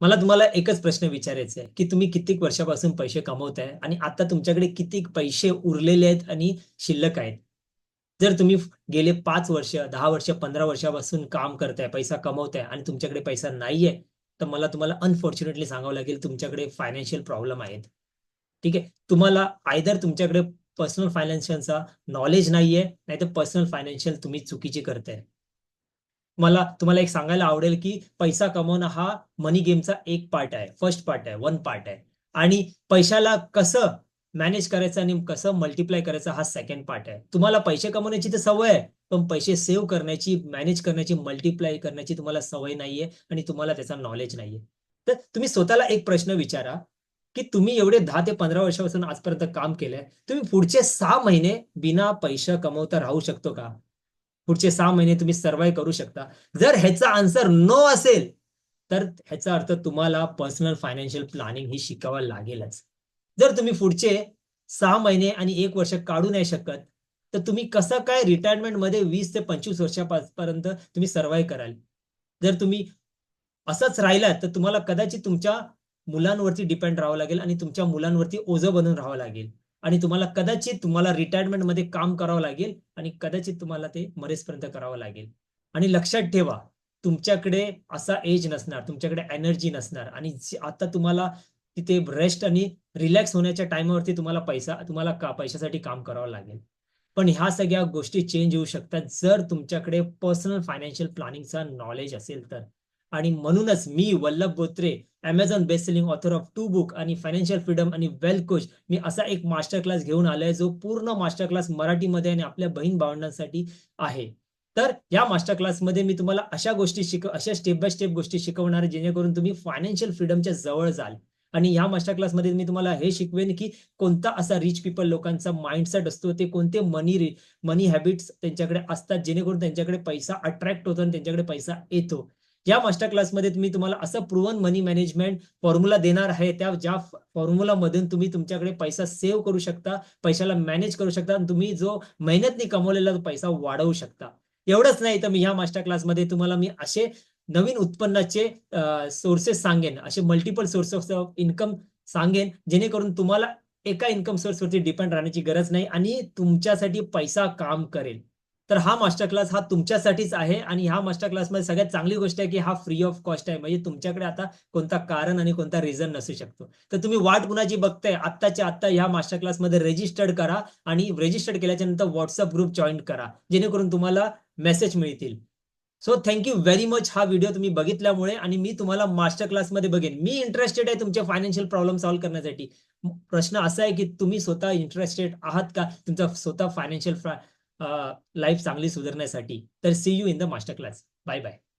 मला तुम्हाला एकच प्रश्न विचारायचा आहे की तुम्ही कित्येक वर्षापासून पैसे कमवताय आणि आता तुमच्याकडे किती पैसे उरलेले आहेत आणि शिल्लक आहेत? जर तुम्ही गेले पाच वर्ष दहा वर्ष पंधरा वर्षापासून काम करताय पैसा कमवताय आणि तुमच्याकडे पैसा नाहीये तर मला तुम्हाला अनफॉर्च्युनेटली सांगावं लागेल तुमच्याकडे फायनान्शियल प्रॉब्लेम आहेत. ठीक आहे? तुम्हाला आयदर तुमच्याकडे पर्सनल फायनान्शियलचा नॉलेज नाहीये नाही तर पर्सनल फायनान्शियल तुम्ही चुकीची करताय. मला तुम्हाला एक सांगायला आवडेल की पैसा कमवणं हा मनी गेमचा एक पार्ट आहे. फर्स्ट पार्ट आहे वन पार्ट आहे. आणि पैशाला कसं मॅनेज करायचं आणि कसं मल्टिप्लाय करायचं हा सेकंड पार्ट आहे. तुम्हाला पैसे कमवण्याची तर सवय आहे पण पैसे सेव्ह करण्याची मॅनेज करण्याची मल्टिप्लाय करण्याची तुम्हाला सवय नाहीये आणि तुम्हाला त्याचा नॉलेज नाहीये. तर तुम्ही स्वतःला एक प्रश्न विचारा की तुम्ही एवढे दहा ते पंधरा वर्षापासून आजपर्यंत काम केलंय तुम्ही पुढचे सहा महिने बिना पैसे कमवता राहू शकतो का? पुढचे सहा महिने तुम्ही सर्वाईव्ह करू शकता. जर ह्याचा आन्सर नो असेल तर ह्याचा अर्थ तुम्हाला पर्सनल फायनान्शियल प्लॅनिंग ही शिकावं लागेलच. जर तुम्ही पुढचे सहा महिने आणि एक वर्ष काढू नाही शकत तर तुम्ही कसं काय रिटायरमेंटमध्ये वीस ते पंचवीस वर्षापर्यंत तुम्ही सर्वाईव्ह कराल? जर तुम्ही असंच राहिलात तर तुम्हाला कदाचित तुमच्या मुलांवरती डिपेंड राहावं लागेल आणि तुमच्या मुलांवरती ओझं बनून राहावं लागेल. आणि तुम्हाला कदाचित तुम्हाला रिटायरमेंटमध्ये काम करावं लागेल आणि कदाचित तुम्हाला ते मरेसपर्यंत करावं लागेल. आणि लक्षात ठेवा तुमच्याकडे असा एज नसणार तुमच्याकडे एनर्जी नसणार आणि आता तुम्हाला तिथे रेस्ट आणि रिलॅक्स होण्याच्या टाइमवरती तुम्हाला पैसा तुम्हाला का पैशासाठी काम करावं लागेल. पण ह्या सगळ्या गोष्टी चेंज होऊ शकतात. जर तुमच्याकडे पर्सनल फायनान्शियल प्लॅनिंगचा नॉलेज असेल तर. आणि म्हणूनच मी Vallabh Botre Amazon best selling author of two book आणि फायनान्शियल फ्रीडम आणि वेल कोच मी असा एक मास्टर क्लास घेऊन आलोय जो पूर्ण मास्टर क्लास मराठीमध्ये आणि आपल्या बहीण भावंडांसाठी आहे. तर या मास्टर क्लासमध्ये मी तुम्हाला अशा गोष्टी शिक अशा स्टेप बाय स्टेप गोष्टी शिकवणार जेणेकरून तुम्ही फायनान्शियल फ्रीडमच्या जवळ जाल. आणि या मास्टर क्लासमध्ये मी तुम्हाला हे शिकवेन की कोणता असा रिच पीपल लोकांचा माइंडसेट असतो ते कोणते मनी मनी हॅबिट्स त्यांच्याकडे असतात जेणेकरून त्यांच्याकडे पैसा अट्रॅक्ट होतो आणि त्यांच्याकडे पैसा येतो. या मास्टर क्लासमध्ये तुम्ही तुम्हाला असं प्रूव्हन मनी मॅनेजमेंट फॉर्म्युला देणार आहे त्या ज्या फॉर्म्युलामधून तुम्ही तुमच्याकडे पैसा सेव्ह करू शकता पैशाला मॅनेज करू शकता आणि तुम्ही जो मेहनतनी कमवलेला तो पैसा वाढवू शकता. एवढंच नाही तर मी ह्या मास्टर क्लासमध्ये तुम्हाला मी असे नवीन उत्पन्नाचे सोर्सेस सांगेन असे मल्टिपल सोर्सेस ऑफ इन्कम सांगेन जेणेकरून तुम्हाला एका इन्कम सोर्सवरती डिपेंड राहण्याची गरज नाही आणि तुमच्यासाठी पैसा काम करेल. तर हा मास्टर क्लास हा तुमच्यासाठीच आहे आणि ह्या मास्टर क्लासमध्ये सगळ्यात चांगली गोष्ट आहे की हा फ्री ऑफ कॉस्ट आहे. म्हणजे तुमच्याकडे आता कोणता कारण आणि कोणता रिझन नसू शकतो. तर तुम्ही वाट कुणाची बघताय? आत्ताच्या आत्ता ह्या मास्टर क्लासमध्ये रजिस्टर्ड करा आणि रजिस्टर्ड केल्याच्यानंतर व्हॉट्सअप ग्रुप जॉईन करा. जेणेकरून तुम्हाला मेसेज मिळतील. So thank you very much हा व्हिडिओ तुम्ही बघितल्यामुळे आणि मी तुम्हाला मास्टर क्लासमध्ये बघेन. मी इंटरेस्टेड आहे तुमचे फायनान्शियल प्रॉब्लेम सॉल्व्ह करण्यासाठी. प्रश्न असा आहे की तुम्ही स्वतः इंटरेस्टेड आहात का? तुमचा स्वतः फायनान्शियल लाईफ चांगली सुधारण्यासाठी. तर see you in the master class bye bye